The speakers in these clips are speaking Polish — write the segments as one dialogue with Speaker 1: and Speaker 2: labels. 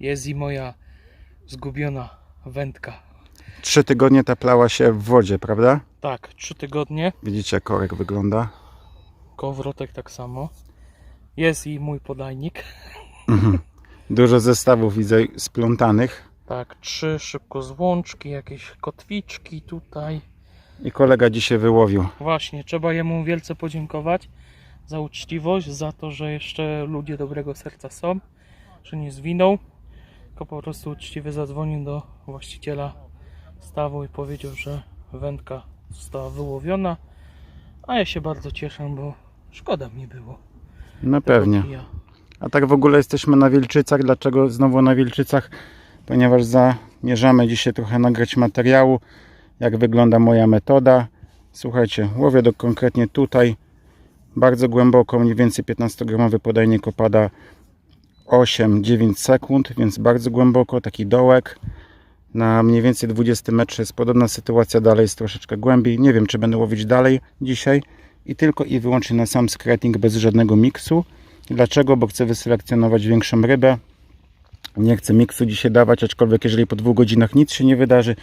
Speaker 1: jest i moja zgubiona wędka.
Speaker 2: Trzy tygodnie taplała się w wodzie, prawda?
Speaker 1: Tak, trzy tygodnie,
Speaker 2: Widzicie jak korek wygląda.
Speaker 1: kołowrotek tak samo. Jest i mój podajnik.
Speaker 2: Mhm. Dużo zestawów widzę splątanych.
Speaker 1: Tak, trzy szybko złączki, jakieś kotwiczki tutaj.
Speaker 2: I kolega dzisiaj wyłowił.
Speaker 1: Właśnie, trzeba jemu wielce podziękować za uczciwość, za to, że jeszcze ludzie dobrego serca są, że nie zwinął, tylko po prostu uczciwie zadzwonił do właściciela stawu i powiedział, że wędka została wyłowiona, a ja się bardzo cieszę, bo szkoda mi było.
Speaker 2: No pewnie.
Speaker 1: kija.
Speaker 2: A tak w ogóle jesteśmy na Wilczycach. Dlaczego znowu na Wilczycach? Ponieważ zamierzamy dzisiaj trochę nagrać materiału, jak wygląda moja metoda. Słuchajcie, łowię do konkretnie tutaj, bardzo głęboko, mniej więcej 15-gramowy podajnik opada 8-9 sekund, więc bardzo głęboko, taki dołek. Na mniej więcej 20 metrze jest podobna sytuacja, dalej jest troszeczkę głębiej. Nie wiem, czy będę łowić dalej dzisiaj i tylko i wyłącznie na sam skretting bez żadnego miksu. Dlaczego? Bo chcę wyselekcjonować większą rybę. Nie chcę miksu dzisiaj dawać, aczkolwiek jeżeli po dwóch godzinach nic się nie wydarzy,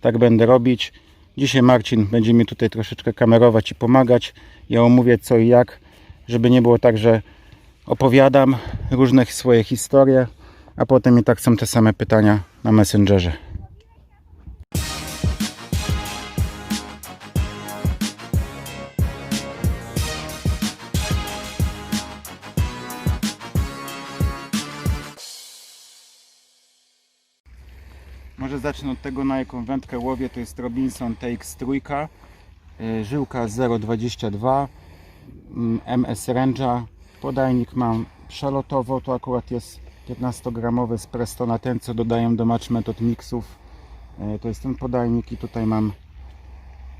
Speaker 2: tak będę robić. Dzisiaj Marcin będzie mi tutaj troszeczkę kamerować i pomagać. Ja omówię co i jak, żeby nie było tak, że opowiadam różne swoje historie, a potem i tak są te same pytania na Messengerze. Może zacznę od tego, na jaką wędkę łowię. To jest Robinson TX trójka, y, żyłka 0,22, mm, MS Range'a. Podajnik mam przelotowo, to akurat jest 15-gramowy z Prestona, ten co dodaję do Match Method Mixów. Y, To jest ten podajnik i tutaj mam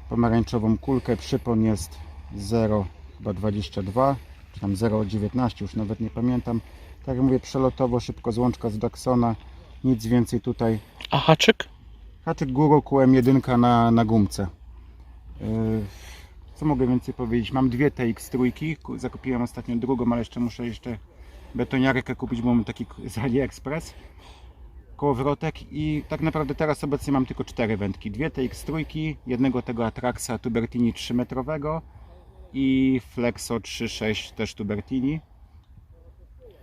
Speaker 2: pomarańczową kulkę. Przypon jest 0,22 czy tam 0,19, już nawet nie pamiętam. Tak jak mówię, przelotowo, szybko złączka z Daxona. Nic więcej tutaj
Speaker 1: A haczyk?
Speaker 2: Haczyk Guru QM1 na, na gumce. Yy, Co mogę więcej powiedzieć? Mam dwie TX trójki. Ku- Zakupiłem ostatnio drugą, ale jeszcze muszę jeszcze betoniarkę kupić, bo mam taki z AliExpress. Kołowrotek i tak naprawdę teraz obecnie mam tylko cztery wędki. Dwie TX trójki, jednego tego Atraxa Tubertini 3 metrowego i Flexo 3.6 też Tubertini.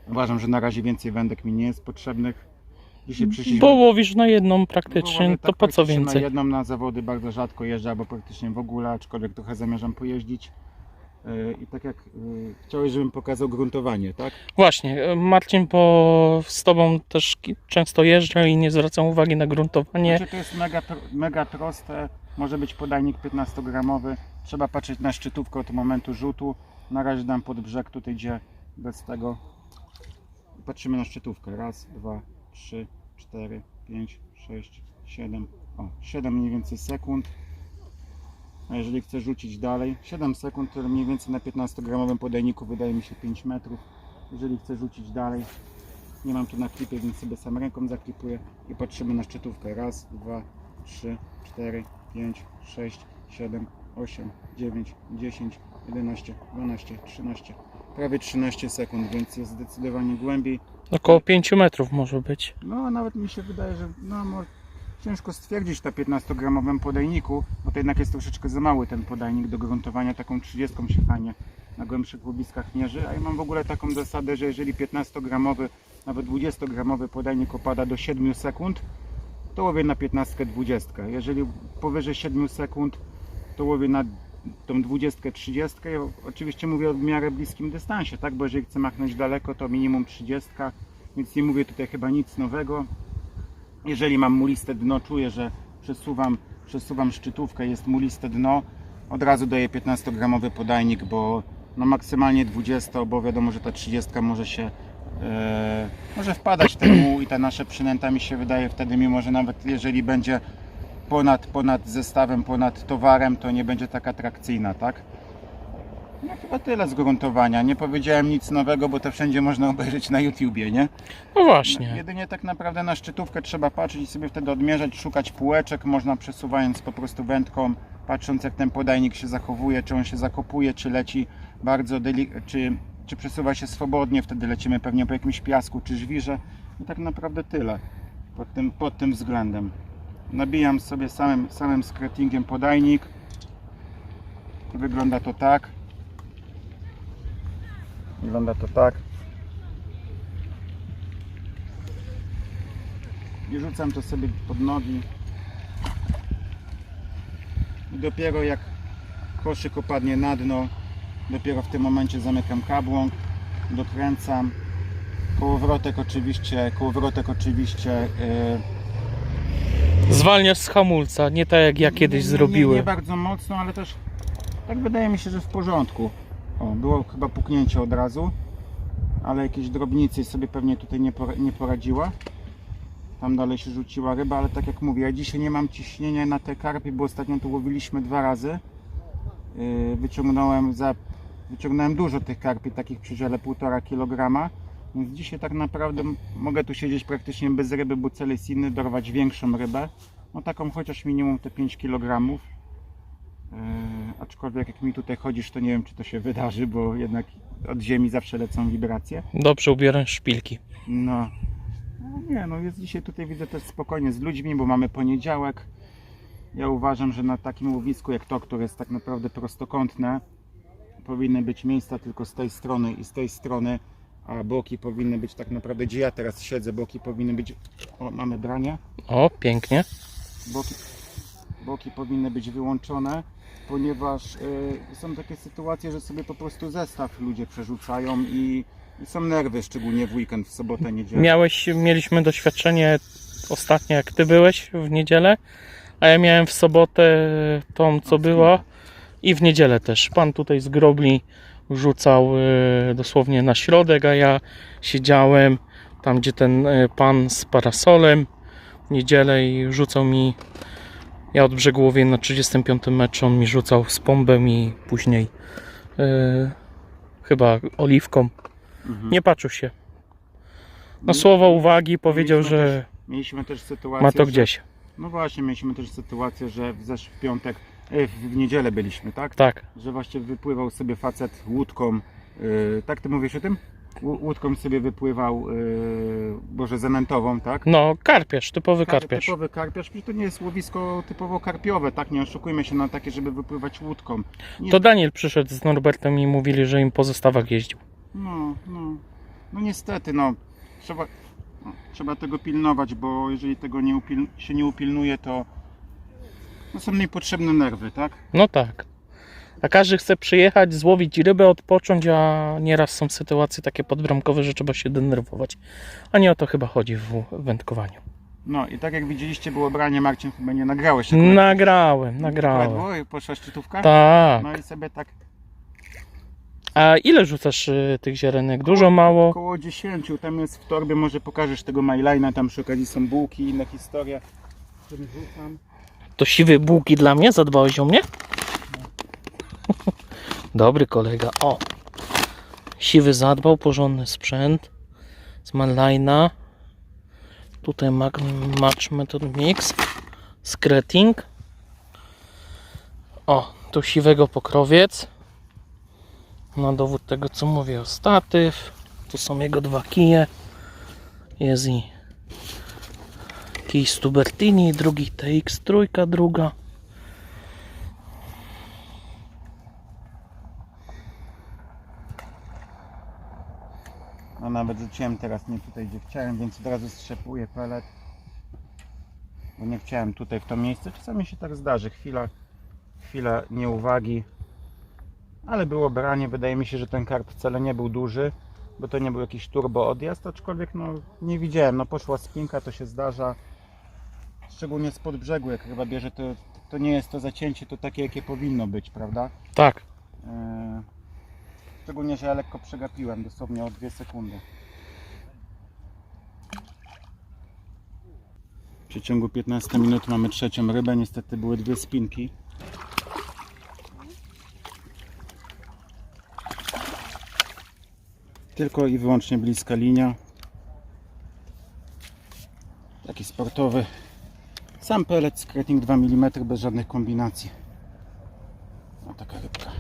Speaker 2: Uważam, że na razie więcej wędek mi nie jest potrzebnych. Przyszliśmy...
Speaker 1: Bo łowisz na jedną praktycznie,
Speaker 2: łowię
Speaker 1: to
Speaker 2: tak
Speaker 1: po co
Speaker 2: praktycznie
Speaker 1: więcej?
Speaker 2: Na jedną na zawody bardzo rzadko jeżdżę, albo praktycznie w ogóle, aczkolwiek trochę zamierzam pojeździć. Yy, I tak jak yy, chciałeś, żebym pokazał gruntowanie, tak?
Speaker 1: Właśnie, e, Marcin, bo z Tobą też ki- często jeżdżę i nie zwracam uwagi na gruntowanie.
Speaker 2: Znaczy to jest mega, pro- mega proste, może być podajnik 15-gramowy. Trzeba patrzeć na szczytówkę od momentu rzutu. Na razie dam pod brzeg tutaj, gdzie bez tego. Patrzymy na szczytówkę. Raz, dwa, trzy, cztery, pięć, sześć, siedem. O, 7 mniej więcej sekund. A jeżeli chcę rzucić dalej, 7 sekund, to mniej więcej na 15-gramowym podajniku wydaje mi się 5 metrów. Jeżeli chcę rzucić dalej, nie mam tu na klipie, więc sobie sam ręką zaklipuję i patrzymy na szczytówkę. Raz, dwa, trzy, cztery, pięć, sześć, siedem, osiem, dziewięć, dziesięć, jedenaście, dwanaście, trzynaście. Prawie 13 sekund, więc jest zdecydowanie głębiej.
Speaker 1: Około 5 metrów może być.
Speaker 2: No a nawet mi się wydaje, że no, ciężko stwierdzić na 15-gramowym podajniku, bo to jednak jest troszeczkę za mały ten podajnik do gruntowania. Taką 30 się fajnie na głębszych łowiskach mierzy. A ja mam w ogóle taką zasadę, że jeżeli 15-gramowy, nawet 20-gramowy podajnik opada do 7 sekund, to łowię na 15-20. Jeżeli powyżej 7 sekund, to łowię na tą 20-30. Ja oczywiście mówię o w miarę bliskim dystansie, tak? Bo jeżeli chcę machnąć daleko, to minimum 30, więc nie mówię tutaj chyba nic nowego. Jeżeli mam muliste dno, czuję, że przesuwam, przesuwam szczytówkę, jest muliste dno, od razu daję 15-gramowy podajnik, bo no maksymalnie 20, bo wiadomo, że ta 30 może się e, może wpadać muł i ta nasza przynęta mi się wydaje wtedy, mimo że nawet jeżeli będzie ponad, ponad zestawem, ponad towarem, to nie będzie tak atrakcyjna, tak? No chyba tyle z gruntowania. Nie powiedziałem nic nowego, bo to wszędzie można obejrzeć na YouTubie, nie?
Speaker 1: No właśnie.
Speaker 2: Jedynie tak naprawdę na szczytówkę trzeba patrzeć i sobie wtedy odmierzać, szukać półeczek, można przesuwając po prostu wędką, patrząc jak ten podajnik się zachowuje, czy on się zakopuje, czy leci bardzo deli- czy, czy przesuwa się swobodnie, wtedy lecimy pewnie po jakimś piasku czy żwirze. I tak naprawdę tyle pod tym, pod tym względem. Nabijam sobie samym, samym skretingiem podajnik. Wygląda to tak. Wygląda to tak. I rzucam to sobie pod nogi. I dopiero jak koszyk opadnie na dno, dopiero w tym momencie zamykam kabłąk, dokręcam. Kołowrotek oczywiście, kołowrotek oczywiście yy,
Speaker 1: Zwalniasz z hamulca, nie tak jak ja kiedyś
Speaker 2: nie, nie,
Speaker 1: zrobiłem.
Speaker 2: Nie bardzo mocno, ale też tak wydaje mi się, że w porządku. O, było chyba puknięcie od razu, ale jakieś drobnicy sobie pewnie tutaj nie, pora- nie poradziła. Tam dalej się rzuciła ryba, ale tak jak mówię, ja dzisiaj nie mam ciśnienia na te karpie, bo ostatnio tu łowiliśmy dwa razy. Yy, wyciągnąłem za wyciągnąłem dużo tych karpi, takich przy żele 1,5 kg. Więc dzisiaj tak naprawdę mogę tu siedzieć praktycznie bez ryby, bo cel jest inny, dorwać większą rybę. No taką chociaż minimum te 5 kg. Yy, aczkolwiek jak mi tutaj chodzisz, to nie wiem czy to się wydarzy, bo jednak od ziemi zawsze lecą wibracje.
Speaker 1: Dobrze ubieram szpilki.
Speaker 2: No. no nie, no jest dzisiaj tutaj widzę też spokojnie z ludźmi, bo mamy poniedziałek. Ja uważam, że na takim łowisku jak to, które jest tak naprawdę prostokątne, powinny być miejsca tylko z tej strony i z tej strony, a boki powinny być tak naprawdę, gdzie ja teraz siedzę, boki powinny być, o mamy branie,
Speaker 1: O, pięknie.
Speaker 2: boki, boki powinny być wyłączone, ponieważ y, są takie sytuacje, że sobie po prostu zestaw ludzie przerzucają i, i są nerwy, szczególnie w weekend, w sobotę, niedzielę.
Speaker 1: Miałeś, mieliśmy doświadczenie ostatnio jak ty byłeś w niedzielę, a ja miałem w sobotę tą co była i w niedzielę też. Pan tutaj z grobli rzucał e, dosłownie na środek, a ja siedziałem tam gdzie ten e, pan z parasolem w niedzielę i rzucał mi ja od brzegu łowię na 35 meczu, on mi rzucał z pombem i później e, chyba oliwką.
Speaker 2: Mhm.
Speaker 1: Nie patrzył się. Na słowa uwagi powiedział,
Speaker 2: Mieliśmy
Speaker 1: że
Speaker 2: Mieliśmy też sytuację,
Speaker 1: ma to
Speaker 2: że,
Speaker 1: gdzieś.
Speaker 2: No właśnie, mieliśmy też sytuację, że w zeszły piątek, w, w niedzielę byliśmy, tak?
Speaker 1: Tak,
Speaker 2: Że właśnie wypływał sobie facet łódką, yy, tak ty mówisz o tym? Łódką sobie wypływał, yy, boże, zanętową, tak?
Speaker 1: no karpiarz, typowy
Speaker 2: Kar-
Speaker 1: karpiarz.
Speaker 2: Typowy karpiarz, przecież to nie jest łowisko typowo karpiowe, tak? Nie oszukujmy się na takie, żeby wypływać łódką. Nie,
Speaker 1: To Daniel przyszedł z Norbertem i mówili, że im po zestawach jeździł.
Speaker 2: No, no. No niestety, no. Trzeba, no, trzeba tego pilnować, bo jeżeli tego nie upil, się nie upilnuje, to no są niepotrzebne nerwy, tak?
Speaker 1: No tak. A każdy chce przyjechać, złowić rybę, odpocząć, a nieraz są sytuacje takie podbramkowe, że trzeba się denerwować. A nie o to chyba chodzi w wędkowaniu.
Speaker 2: No i tak jak widzieliście było branie, Marcin chyba nie nagrałeś.
Speaker 1: Nagrałem, nagrałem.
Speaker 2: Było i poszła szczytówka?
Speaker 1: Tak.
Speaker 2: No i sobie tak
Speaker 1: A ile rzucasz y, tych ziarenek? Dużo, mało?
Speaker 2: około 10, tam jest w torbie, może pokażesz tego myline'a, tam przy okazji są bułki, inne historie. Którym rzucam.
Speaker 1: To siwy bułki dla mnie? Zadbałeś o mnie? Dobry kolega. O! Siwy zadbał, porządny sprzęt. Z Manlina. Tutaj Match Method Mix. Skreting. O, tu siwego pokrowiec. Na dowód tego co mówię o statyw. Tu są jego dwa kije. Jest i kij Stubertini, drugi TX trójka, druga.
Speaker 2: No nawet rzuciłem teraz nie tutaj gdzie chciałem, więc od razu strzepuję pelet. Bo nie chciałem tutaj w to miejsce. Czasami się tak zdarzy. Chwila, chwila nieuwagi. Ale było branie. Wydaje mi się, że ten karp wcale nie był duży. Bo to nie był jakiś turbo odjazd. Aczkolwiek no nie widziałem. No poszła spinka, to się zdarza. Szczególnie spod brzegu. Jak chyba bierze to, to nie jest to zacięcie to takie jakie powinno być, prawda?
Speaker 1: Tak.
Speaker 2: Eee, Szczególnie, że ja lekko przegapiłem, dosłownie o 2 sekundy. W przeciągu 15 minut mamy trzecią rybę. Niestety były dwie spinki. Tylko i wyłącznie bliska linia. Taki sportowy. Sam pelet, skretnik 2 mm bez żadnych kombinacji. O taka rybka.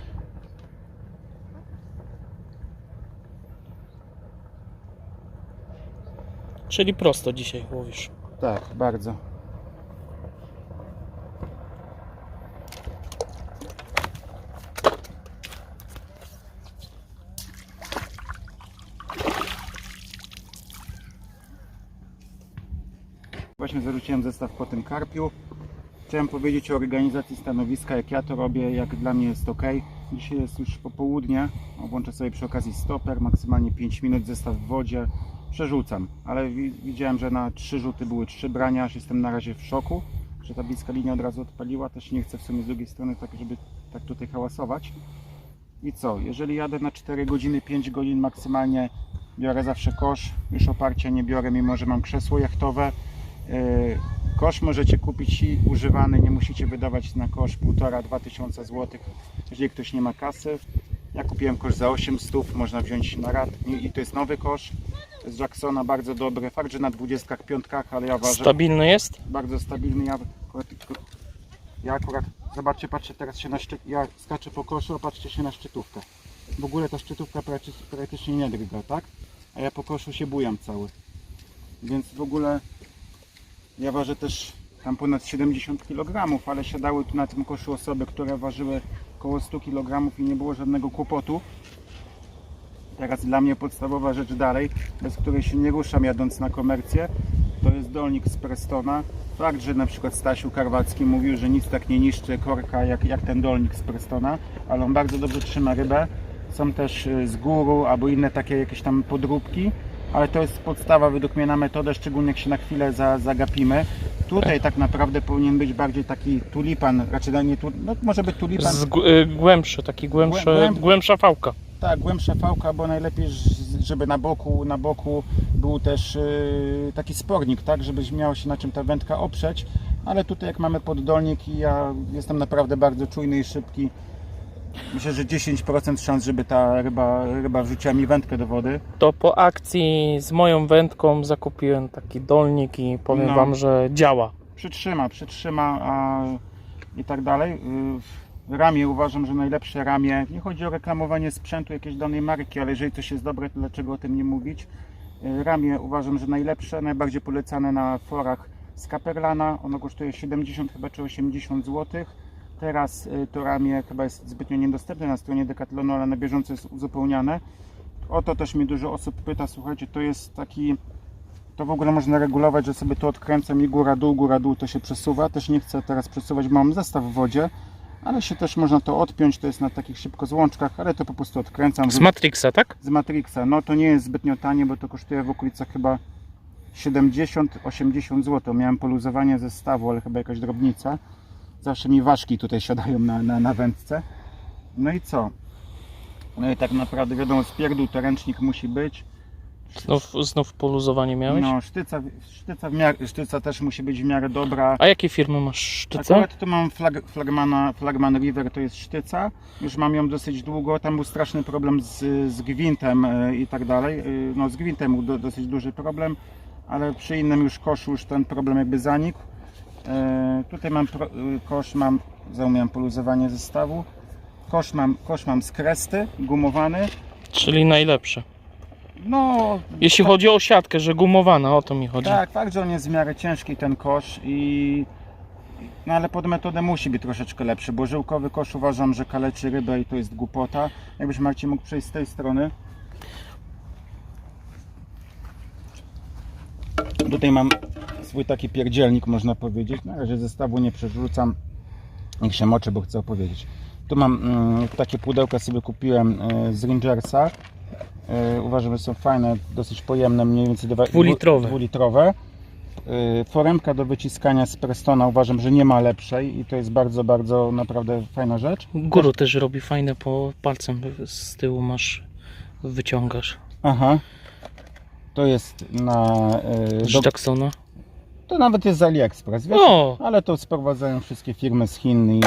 Speaker 1: Czyli prosto dzisiaj łowisz.
Speaker 2: Tak, bardzo. Właśnie zestaw po tym karpiu. Chciałem powiedzieć o organizacji stanowiska, jak ja to robię, jak dla mnie jest ok. Dzisiaj jest już popołudnie, włączę sobie przy okazji stoper, maksymalnie 5 minut, zestaw w wodzie, przerzucam. Ale wi- widziałem, że na trzy rzuty były trzy brania, aż jestem na razie w szoku, że ta bliska linia od razu odpaliła. Też nie chcę w sumie z drugiej strony tak, żeby tak tutaj hałasować. I co, jeżeli jadę na 4 godziny, 5 godzin maksymalnie, biorę zawsze kosz, już oparcia nie biorę, mimo że mam krzesło jachtowe. Yy, Kosz możecie kupić używany, nie musicie wydawać na kosz 1,5-2 tysiąca złotych, jeżeli ktoś nie ma kasy. Ja kupiłem kosz za 800, można wziąć na rat i to jest nowy kosz z Jacksona, bardzo dobry. Fakt, że na 25, ale ja uważam,
Speaker 1: Stabilny jest?
Speaker 2: bardzo stabilny. Ja akurat, ja akurat zobaczcie, patrzcie teraz się na szczyt, ja skaczę po koszu, a patrzcie się na szczytówkę. W ogóle ta szczytówka praktycznie, praktycznie nie drga, tak? A ja po koszu się bujam cały. Więc w ogóle ja ważę też tam ponad 70 kg, ale siadały tu na tym koszu osoby, które ważyły około 100 kg i nie było żadnego kłopotu. Teraz dla mnie podstawowa rzecz dalej, bez której się nie ruszam jadąc na komercję, to jest dolnik z Prestona. Fakt, że na przykład Stasiu Karwacki mówił, że nic tak nie niszczy korka jak, jak ten dolnik z Prestona, ale on bardzo dobrze trzyma rybę. Są też y, z góru albo inne takie jakieś tam podróbki, ale to jest podstawa według mnie na metodę, szczególnie jak się na chwilę za, zagapimy. Tutaj tak naprawdę powinien być bardziej taki tulipan, raczej nie tu, no może być tulipan,
Speaker 1: Z, y, głębszy, taki głębszy,
Speaker 2: Głę- głęb-
Speaker 1: głębsza fałka.
Speaker 2: tak, głębsza fałka, bo najlepiej, żeby na boku, na boku był też yy, taki spornik, tak, żebyś miał się na czym ta wędka oprzeć, ale tutaj jak mamy poddolnik i ja jestem naprawdę bardzo czujny i szybki, myślę, że 10% szans, żeby ta ryba, ryba wrzuciła mi wędkę do wody.
Speaker 1: To po akcji z moją wędką zakupiłem taki dolnik i powiem
Speaker 2: No.
Speaker 1: Wam, że działa.
Speaker 2: Przytrzyma, przytrzyma a, i tak dalej. Yy, Ramię uważam, że najlepsze ramię, nie chodzi o reklamowanie sprzętu jakiejś danej marki, ale jeżeli coś jest dobre, to dlaczego o tym nie mówić? Yy, Ramię uważam, że najlepsze, najbardziej polecane na forach z Caperlana. Ono kosztuje 70 chyba czy 80 zł. Teraz yy, to ramię chyba jest zbytnio niedostępne na stronie Decathlonu, ale na bieżąco jest uzupełniane. O to też mnie dużo osób pyta, słuchajcie, to jest taki to w ogóle można regulować, że sobie to odkręcam i góra dół, góra dół to się przesuwa. Też nie chcę teraz przesuwać, bo mam zestaw w wodzie, ale się też można to odpiąć, to jest na takich szybko złączkach, ale to po prostu odkręcam
Speaker 1: Z Matrixa, tak?
Speaker 2: z Matrixa. No to nie jest zbytnio tanie, bo to kosztuje w okolicach chyba 70-80 zł. Miałem poluzowanie zestawu, ale chyba jakaś drobnica. Zawsze mi ważki tutaj siadają na, na, na wędce. No i co? No i tak naprawdę wiadomo, spierdół to ręcznik musi być.
Speaker 1: Znów, znów poluzowanie miałeś?
Speaker 2: No, sztyca, sztyca, w miarę, sztyca też musi być w miarę dobra.
Speaker 1: A jakie firmy masz sztyce?
Speaker 2: Akurat tu mam flag, flagmana, Flagman River, to jest sztyca. Już mam ją dosyć długo. Tam był straszny problem z, z gwintem e, i tak dalej. E, No z gwintem był do, dosyć duży problem, ale przy innym już koszu już ten problem jakby zanikł. E, Tutaj mam pro, e, kosz, mam, zaumiałem poluzowanie zestawu. Kosz mam, kosz mam z kresty, gumowany.
Speaker 1: Czyli najlepsze.
Speaker 2: No,
Speaker 1: Jeśli chodzi o siatkę, że gumowana, o to mi chodzi.
Speaker 2: Tak, fakt, że on jest w miarę ciężki ten kosz i no ale pod metodę musi być troszeczkę lepszy, bo żyłkowy kosz uważam, że kaleczy rybę i to jest głupota. Jakbyś Marcin mógł przejść z tej strony. Tutaj mam swój taki pierdzielnik można powiedzieć. Na razie zestawu nie przerzucam. Niech się moczy, bo chcę opowiedzieć. Tu mam mm, takie pudełka sobie kupiłem y, z Rangersa. Y, uważam, że są fajne, dosyć pojemne, mniej więcej dwa-
Speaker 1: Dwulitrowe.
Speaker 2: dwulitrowe. Y, Foremka do wyciskania z Prestona uważam, że nie ma lepszej i to jest bardzo, bardzo naprawdę fajna rzecz.
Speaker 1: Guru też robi fajne, po palcem z tyłu masz, wyciągasz.
Speaker 2: Aha. To jest na. y, Do,
Speaker 1: Jacksona.
Speaker 2: to nawet jest z AliExpress, wiesz?
Speaker 1: O!
Speaker 2: Ale to sprowadzają wszystkie firmy z Chin i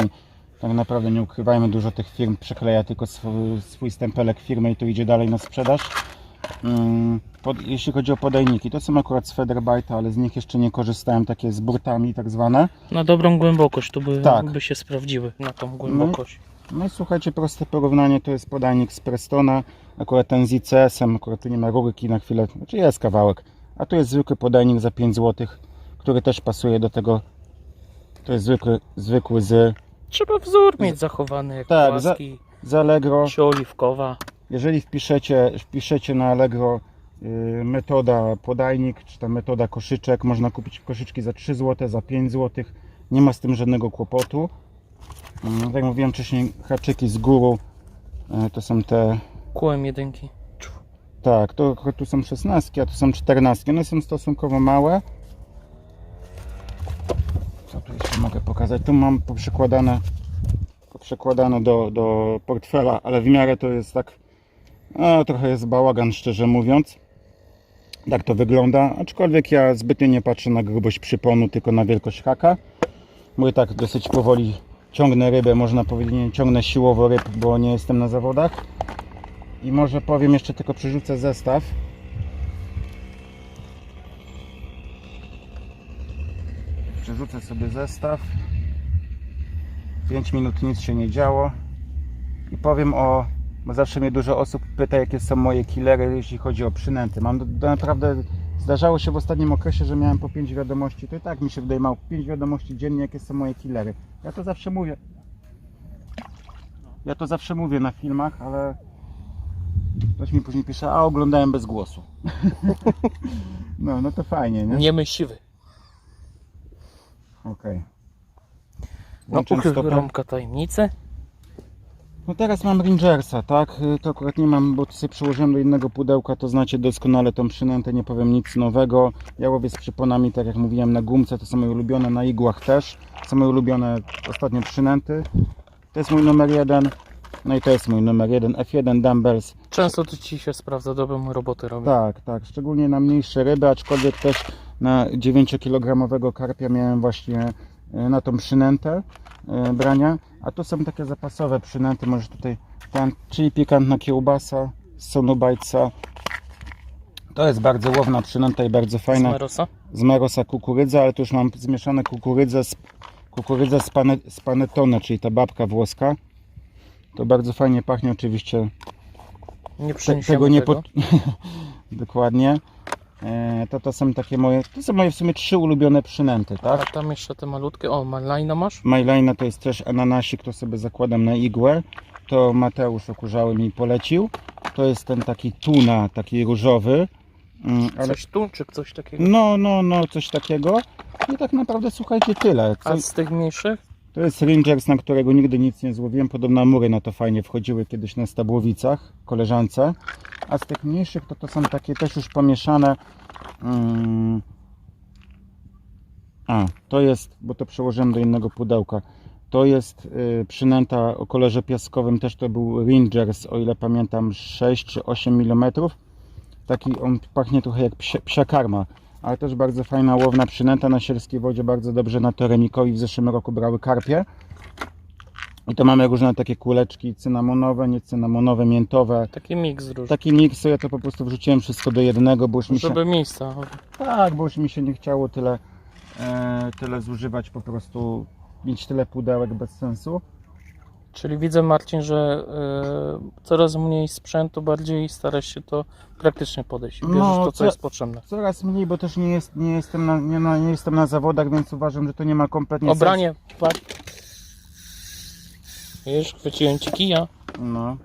Speaker 2: tak naprawdę nie ukrywajmy, dużo tych firm przekleja tylko swój, swój stempelek firmy i to idzie dalej na sprzedaż. Mm, Pod, jeśli chodzi o podajniki, to są akurat z Federbite, ale z nich jeszcze nie korzystałem, takie z burtami tak zwane.
Speaker 1: Na dobrą głębokość, to by,
Speaker 2: Tak.
Speaker 1: by się sprawdziły na tą głębokość.
Speaker 2: No i słuchajcie, proste porównanie, to jest podajnik z Prestona, akurat ten z ICS-em, akurat tu nie ma rurki na chwilę, znaczy jest kawałek, A tu jest zwykły podajnik za 5 zł, który też pasuje do tego. To jest zwykły, zwykły z,
Speaker 1: Trzeba wzór mieć zachowany, jak
Speaker 2: Tak,
Speaker 1: łaski,
Speaker 2: z Allegro.
Speaker 1: za... oliwkowa.
Speaker 2: Jeżeli wpiszecie, wpiszecie na Allegro y, metoda podajnik, czy tam metoda koszyczek, można kupić koszyczki za 3 zł, za 5 zł. Nie ma z tym żadnego kłopotu. Mm, Tak jak mówiłem wcześniej, haczyki z górą y, to są te
Speaker 1: Kółem jedynki.
Speaker 2: Tak, to tu są 16, a tu są 14. One są stosunkowo małe. Co tu jeszcze mogę pokazać? Tu mam poprzekładane, poprzekładane do, do portfela, ale w miarę to jest tak. No, trochę jest bałagan, szczerze mówiąc. Tak to wygląda. Aczkolwiek ja zbytnio nie patrzę na grubość przyponu, tylko na wielkość haka. Bo tak dosyć powoli ciągnę rybę, można powiedzieć, nie ciągnę siłowo ryb, bo nie jestem na zawodach. I może powiem jeszcze tylko przerzucę zestaw. Przerzucę sobie zestaw. 5 minut nic się nie działo. I powiem o. Bo zawsze mnie dużo osób pyta, jakie są moje killery, jeśli chodzi o przynęty. Mam do, do naprawdę. Zdarzało się w ostatnim okresie, że miałem po 5 wiadomości. To i tak mi się wydaje mało. 5 wiadomości dziennie, jakie są moje killery. Ja to zawsze mówię. Ja to zawsze mówię na filmach, ale Ktoś mi później pisze, a oglądałem bez głosu. no, no to fajnie, nie?
Speaker 1: Nie myśliwy.
Speaker 2: Okej.
Speaker 1: No,
Speaker 2: Łączę
Speaker 1: ukrył
Speaker 2: stopę.
Speaker 1: rąbka tajemnicy.
Speaker 2: No teraz mam Rangersa, tak? To akurat nie mam, bo to sobie przyłożyłem do innego pudełka, to znacie doskonale tą przynętę, nie powiem nic nowego. Ja łowię z przyponami, tak jak mówiłem, na gumce, to są moje ulubione, na igłach też. Są moje ulubione ostatnio przynęty. To jest mój numer jeden. No i to jest mój numer jeden, F1 Dumbbells.
Speaker 1: Często to ci się sprawdza, dobrą robotę robi.
Speaker 2: Tak, tak, szczególnie na mniejsze ryby, aczkolwiek też na 9-kilogramowego karpia miałem właśnie e, na tą przynętę e, brania, a tu są takie zapasowe przynęty, możesz tutaj ten, czyli pikantna kiełbasa z Sonubajca. To jest bardzo łowna przynęta i bardzo
Speaker 1: Z
Speaker 2: fajna
Speaker 1: Merosa.
Speaker 2: z Merosa kukurydza, ale tu już mam zmieszane kukurydzę z, kukurydzę z, pane, z panettone, czyli ta babka włoska. To bardzo fajnie pachnie oczywiście
Speaker 1: Nie
Speaker 2: te, tego nie
Speaker 1: tego.
Speaker 2: pod... Dokładnie. E, to to są takie moje, to są moje w sumie trzy ulubione przynęty,
Speaker 1: A
Speaker 2: tak?
Speaker 1: tam jeszcze te malutkie. O, malina masz?
Speaker 2: Majlina to jest też ananasik, to sobie zakładam na igłę. To Mateusz Okurzały mi polecił. To jest ten taki tuna, taki różowy. Mm, Ale
Speaker 1: Coś tu, czy coś takiego?
Speaker 2: no, no, no, coś takiego. I tak naprawdę słuchajcie tyle. Co,
Speaker 1: A z tych mniejszych?
Speaker 2: To jest Rangers, na którego nigdy nic nie złowiłem. Podobno mury na to fajnie wchodziły kiedyś na Stabłowicach, koleżance. A z tych mniejszych to to są takie też już pomieszane. Mm. A, to jest, bo to przełożyłem do innego pudełka. To jest y, przynęta o kolorze piaskowym, też to był Rangers, o ile pamiętam, 6 czy 8 mm. Taki on pachnie trochę jak psia, psia karma, ale też bardzo fajna łowna przynęta na sielskiej wodzie, bardzo dobrze na Torenikowi w zeszłym roku brały karpie. I to mamy różne takie kuleczki cynamonowe, niecynamonowe, miętowe.
Speaker 1: Taki miks różny.
Speaker 2: Taki miks, ja to po prostu wrzuciłem wszystko do jednego, bo już mi się...
Speaker 1: Żeby miejsca.
Speaker 2: Tak, bo już mi się nie chciało tyle, e, tyle zużywać, po prostu mieć tyle pudełek bez sensu.
Speaker 1: Czyli widzę Marcin, że y, coraz mniej sprzętu, bardziej starasz się to praktycznie podejść. Bierzesz
Speaker 2: No,
Speaker 1: to, co jest potrzebne.
Speaker 2: Coraz mniej, bo też nie, jest, nie, jestem na, nie, na, nie jestem na zawodach, więc uważam, że to nie ma kompletnie
Speaker 1: Obranie, patrz. Wiesz, chwyciłem ci kija.
Speaker 2: sensu. No.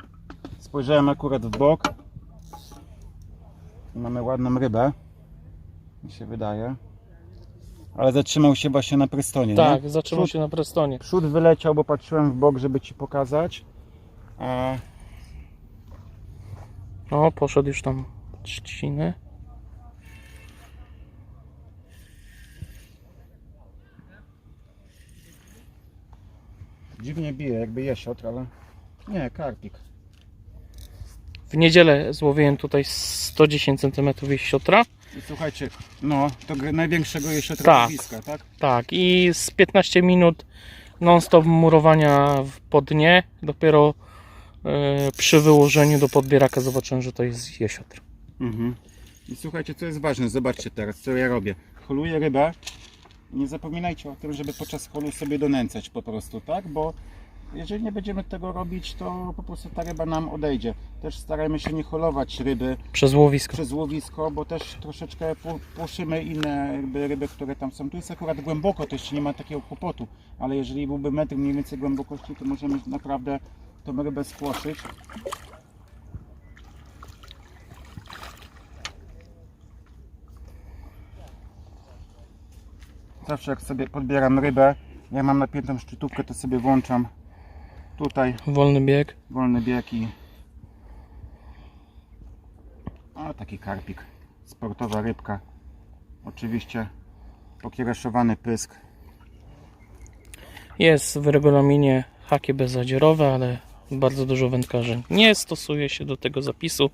Speaker 2: Spojrzałem akurat w bok. Mamy ładną rybę, mi się wydaje. Ale zatrzymał się właśnie na prystonie, nie?
Speaker 1: Tak, zatrzymał
Speaker 2: Przód-
Speaker 1: się na prestonie.
Speaker 2: Przód wyleciał, bo patrzyłem w bok, żeby Ci pokazać. A
Speaker 1: O, poszedł już tam trzciny.
Speaker 2: dziwnie bije, jakby jesiotr, ale... Nie, karpik.
Speaker 1: W niedzielę złowiłem tutaj 110 cm siotra.
Speaker 2: I słuchajcie, no, to największego jesiotra
Speaker 1: Tak.
Speaker 2: bliska, tak?
Speaker 1: Tak, i z 15 minut non-stop murowania po dnie. Dopiero e, przy wyłożeniu do podbieraka zobaczyłem, że to jest jesiotr.
Speaker 2: Mhm. I słuchajcie, co jest ważne, zobaczcie teraz, co ja robię. Holuję rybę. Nie zapominajcie o tym, żeby podczas holu sobie donęcać po prostu, tak? Bo jeżeli nie będziemy tego robić, to po prostu ta ryba nam odejdzie. Też starajmy się nie holować ryby
Speaker 1: Przez łowisko.
Speaker 2: przez łowisko, bo też troszeczkę puszymy inne jakby ryby, które tam są. Tu jest akurat głęboko, to jeszcze nie ma takiego kłopotu, ale jeżeli byłby metr mniej więcej głębokości, to możemy naprawdę tą rybę spłoszyć. Zawsze jak sobie podbieram rybę, ja mam napiętą szczytówkę, to sobie włączam tutaj.
Speaker 1: Wolny bieg.
Speaker 2: wolny bieg i a taki karpik. Sportowa rybka. Oczywiście pokiereszowany pysk.
Speaker 1: Jest w regulaminie haki bezzadzierowe, ale bardzo dużo wędkarzy nie stosuje się do tego zapisu.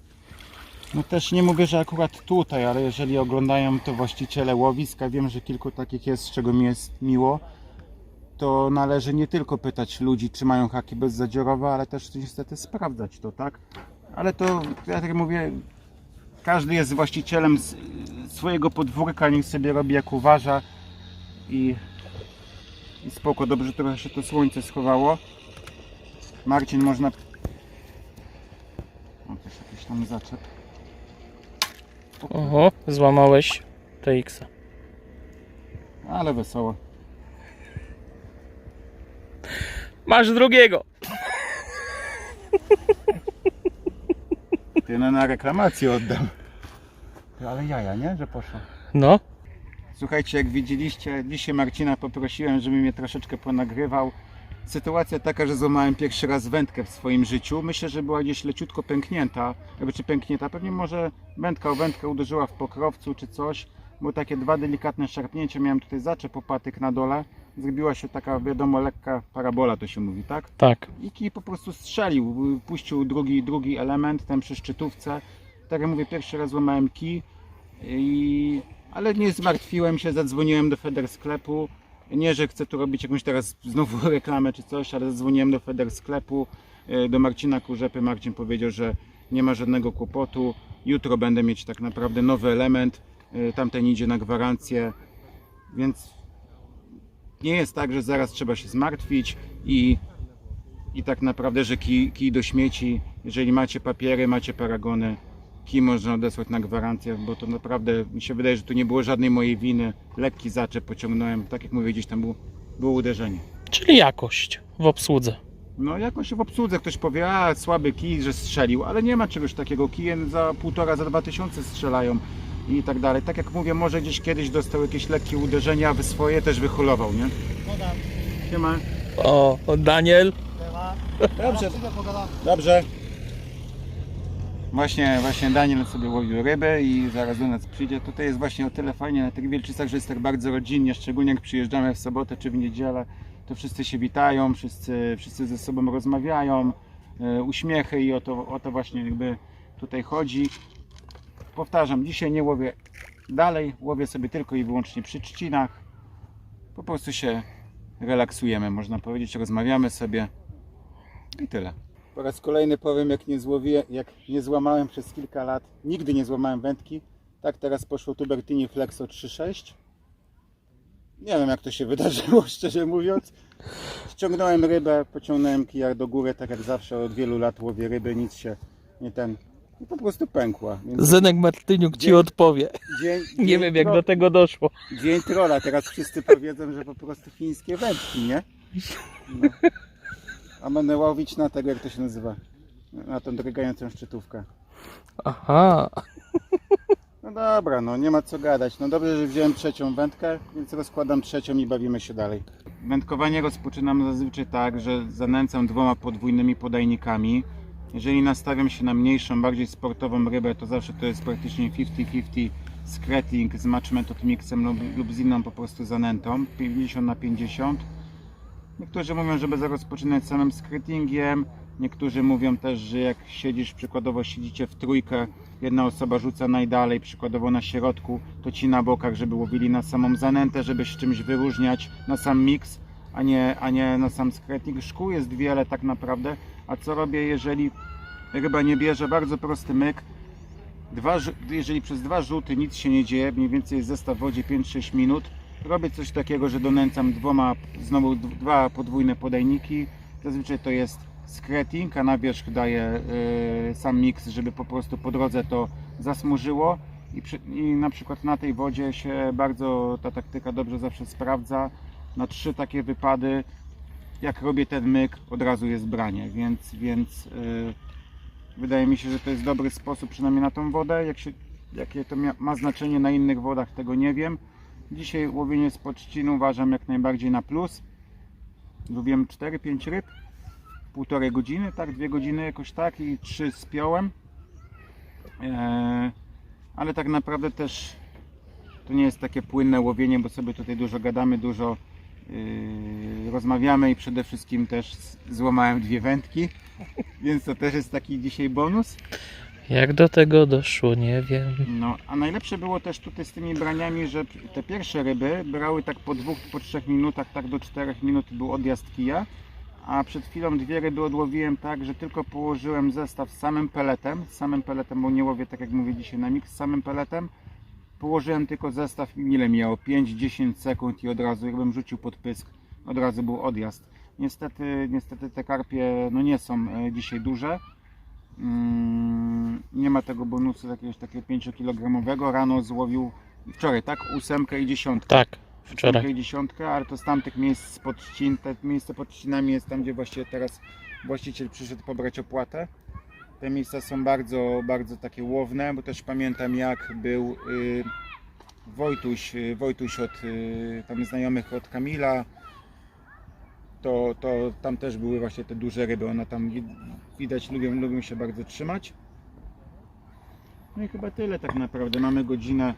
Speaker 2: no też nie mówię, że akurat tutaj ale jeżeli oglądają to właściciele łowiska wiem, że kilku takich jest, z czego mi jest miło to należy nie tylko pytać ludzi, czy mają haki bezzadziorowe, ale też niestety sprawdzać to, tak? Ale to, ja tak mówię, każdy jest właścicielem swojego podwórka, niech sobie robi jak uważa i, i spoko, dobrze trochę się to słońce schowało. Marcin, można... O, też jakiś tam zaczep.
Speaker 1: Oho, złamałeś TX-a.
Speaker 2: Ale wesoło.
Speaker 1: Masz drugiego!
Speaker 2: Ty no, na reklamację oddam. Ale jaja, nie? Że poszło.
Speaker 1: No,
Speaker 2: Słuchajcie, jak widzieliście, dzisiaj Marcina poprosiłem, żeby mnie troszeczkę ponagrywał. Sytuacja taka, że złamałem pierwszy raz wędkę w swoim życiu. Myślę, że była gdzieś leciutko pęknięta. Czy pęknięta, pewnie może wędka o wędkę uderzyła w pokrowcu czy coś. Było takie dwa delikatne szarpnięcia. Miałem tutaj zaczep opatyk na dole. Zrobiła się taka, wiadomo, lekka parabola to się mówi, tak?
Speaker 1: tak.
Speaker 2: I kij po prostu strzelił, puścił drugi, drugi element, ten przy szczytówce. Tak jak mówię, pierwszy raz złamałem kij, i... ale nie zmartwiłem się, zadzwoniłem do Feder sklepu. Nie, że chcę tu robić jakąś teraz znowu reklamę czy coś, ale zadzwoniłem do Feder sklepu, e, do Marcina Kurzepy. Marcin powiedział, że nie ma żadnego kłopotu. Jutro będę mieć tak naprawdę nowy element. E, Tamten idzie na gwarancję, więc nie jest tak, że zaraz trzeba się zmartwić i i tak naprawdę, że kij, kij do śmieci, jeżeli macie papiery, macie paragony, kij można odesłać na gwarancję, bo to naprawdę mi się wydaje, że tu nie było żadnej mojej winy. Lekki zaczep pociągnąłem, tak jak mówię, gdzieś tam było, było uderzenie.
Speaker 1: Czyli jakość w obsłudze.
Speaker 2: No jakoś w obsłudze ktoś powie, a słaby kij, że strzelił, ale nie ma czegoś takiego. Kije za półtora, za dwa tysiące strzelają i tak dalej. Tak jak mówię, może gdzieś kiedyś dostał jakieś lekkie uderzenie, a wy swoje też wyholował, nie? Siema.
Speaker 1: O, Daniel.
Speaker 2: Dobrze. Dobrze. Właśnie, właśnie Daniel sobie łowił rybę i zaraz do nas przyjdzie. Tutaj jest właśnie o tyle fajnie na tych Wielczycach, że jest tak bardzo rodzinnie, szczególnie jak przyjeżdżamy w sobotę czy w niedzielę, to wszyscy się witają, wszyscy, wszyscy ze sobą rozmawiają, e, uśmiechy i o to, o to właśnie jakby tutaj chodzi. Powtarzam, dzisiaj nie łowię dalej, łowię sobie tylko i wyłącznie przy trzcinach. Po prostu się relaksujemy, można powiedzieć, rozmawiamy sobie. I tyle. Po raz kolejny powiem, jak nie, złowię, jak nie złamałem przez kilka lat, nigdy nie złamałem wędki. Tak teraz poszło Tubertini Flexo 3.6. Nie wiem jak to się wydarzyło, szczerze mówiąc. Ściągnąłem rybę, pociągnąłem kijak do góry, tak jak zawsze od wielu lat łowię ryby, nic się nie ten... I po prostu pękła. Więc
Speaker 1: Zenek Martyniuk ci
Speaker 2: Dzień-
Speaker 1: odpowie.
Speaker 2: dzień,
Speaker 1: Nie
Speaker 2: dzień
Speaker 1: wiem jak
Speaker 2: tro-
Speaker 1: do tego doszło.
Speaker 2: Dzień trolla, teraz wszyscy powiedzą, że po prostu chińskie wędki, nie? No. A będę łowić na tego, jak to się nazywa, na tą drgającą szczytówkę.
Speaker 1: Aha.
Speaker 2: No dobra, no nie ma co gadać. No dobrze, że wziąłem trzecią wędkę, więc rozkładam trzecią i bawimy się dalej. Wędkowanie rozpoczynam zazwyczaj tak, że zanęcam dwoma podwójnymi podajnikami. Jeżeli nastawiam się na mniejszą, bardziej sportową rybę, to zawsze to jest praktycznie 50-50 skretting z match method mixem lub, lub z inną po prostu zanętą, 50 na 50. Niektórzy mówią, żeby rozpoczynać samym skrytingiem. Niektórzy mówią też, że jak siedzisz, przykładowo siedzicie w trójkę, jedna osoba rzuca najdalej, przykładowo na środku, to ci na bokach, żeby łowili na samą zanętę, żeby się czymś wyróżniać, na sam mix, a nie, a nie na sam skryting. Szkół jest wiele tak naprawdę. A co robię, jeżeli ryba nie bierze? Bardzo prosty myk. Dwa, jeżeli przez dwa rzuty nic się nie dzieje, mniej więcej jest zestaw w wodzie 5-6 minut, robię coś takiego, że donęcam dwoma, znowu dwa podwójne podajniki, Zazwyczaj to jest skreting, a na wierzch daję y, sam miks, żeby po prostu po drodze to zasmużyło. I, przy, I na przykład na tej wodzie się bardzo ta taktyka dobrze zawsze sprawdza. Na trzy takie wypady, jak robię ten myk, od razu jest branie, więc, więc y, wydaje mi się, że to jest dobry sposób, przynajmniej na tą wodę. Jak się, jakie to ma znaczenie na innych wodach, tego nie wiem. Dzisiaj łowienie z poczcinu uważam jak najbardziej na plus. Łowiłem 4-5 ryb, półtorej godziny, tak, dwie godziny jakoś tak i trzy spiąłem. Eee, ale tak naprawdę też to nie jest takie płynne łowienie, bo sobie tutaj dużo gadamy, dużo yy, rozmawiamy i przede wszystkim też złamałem dwie wędki, więc to też jest taki dzisiaj bonus.
Speaker 1: Jak do tego doszło, nie wiem.
Speaker 2: No, a najlepsze było też tutaj z tymi braniami, że te pierwsze ryby brały tak po dwóch, po trzech minutach, tak do czterech minut był odjazd kija, a przed chwilą dwie ryby odłowiłem tak, że tylko położyłem zestaw z samym peletem, z samym peletem, bo nie łowię tak jak mówię dzisiaj na mix, z samym peletem, położyłem tylko zestaw ile miało, 5-10 sekund i od razu jakbym rzucił pod pysk, od razu był odjazd. Niestety, niestety te karpie no nie są e, dzisiaj duże, Mm, nie ma tego bonusu jakiegoś takiego 5-kilogramowego. Rano złowił wczoraj, tak? Ósemkę i dziesiątkę.
Speaker 1: Tak,
Speaker 2: Ósemkę
Speaker 1: wczoraj.
Speaker 2: i dziesiątkę, ale to z tamtych miejsc z te miejsce pod ścinami jest tam, gdzie właściwie teraz właściciel przyszedł pobrać opłatę. Te miejsca są bardzo, bardzo takie łowne, bo też pamiętam jak był y, Wojtuś, y, Wojtuś od y, tam znajomych od Kamila, to, to tam też były właśnie te duże ryby, one tam wi- widać lubią, lubią się bardzo trzymać. No i chyba tyle tak naprawdę. Mamy godzinę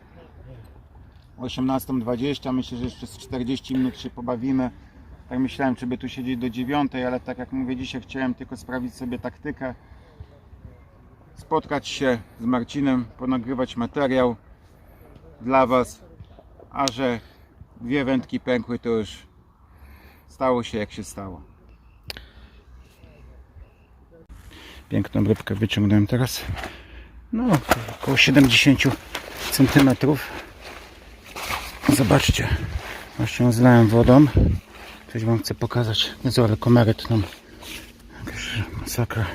Speaker 2: 18.20, myślę, że jeszcze z 40 minut się pobawimy. Tak myślałem, czy by tu siedzieć do 9, ale tak jak mówię, dzisiaj chciałem tylko sprawdzić sobie taktykę. Spotkać się z Marcinem, ponagrywać materiał dla Was, a że dwie wędki pękły, to już stało się jak się stało. Piękną rybkę wyciągnąłem teraz. No, około 70 cm. Zobaczcie, właśnie zlałem wodą. Coś Wam chcę pokazać. Jezu, ale komary tną. Masakra.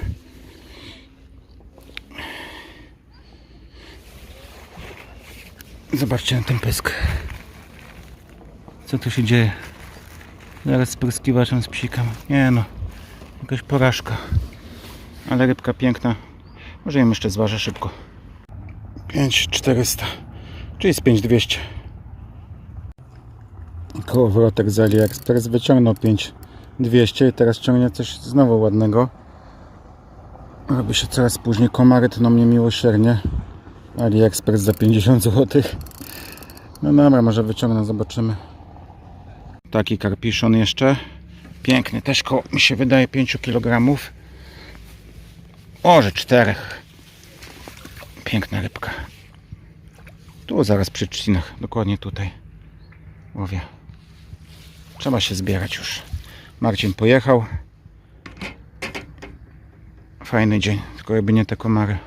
Speaker 2: Zobaczcie na ten pysk. Co tu się dzieje? Zaraz z psikiem. Nie no, jakaś porażka. Ale rybka piękna. Może ją jeszcze zważę szybko. 5400, czyli z 5200. Kołowrotek z AliExpress wyciągnął 5200 i teraz ciągnie coś znowu ładnego. Robi się coraz później. Komary tną mnie miłosiernie. AliExpress za 50 zł. No dobra, może wyciągnę, zobaczymy. Taki karpiszon jeszcze. Piękny, też koło, mi się wydaje 5 kg. O, że 4. Piękna rybka. Tu zaraz przy trzcinach, dokładnie tutaj łowię. Trzeba się zbierać już. Marcin pojechał. Fajny dzień, tylko jakby nie te komary.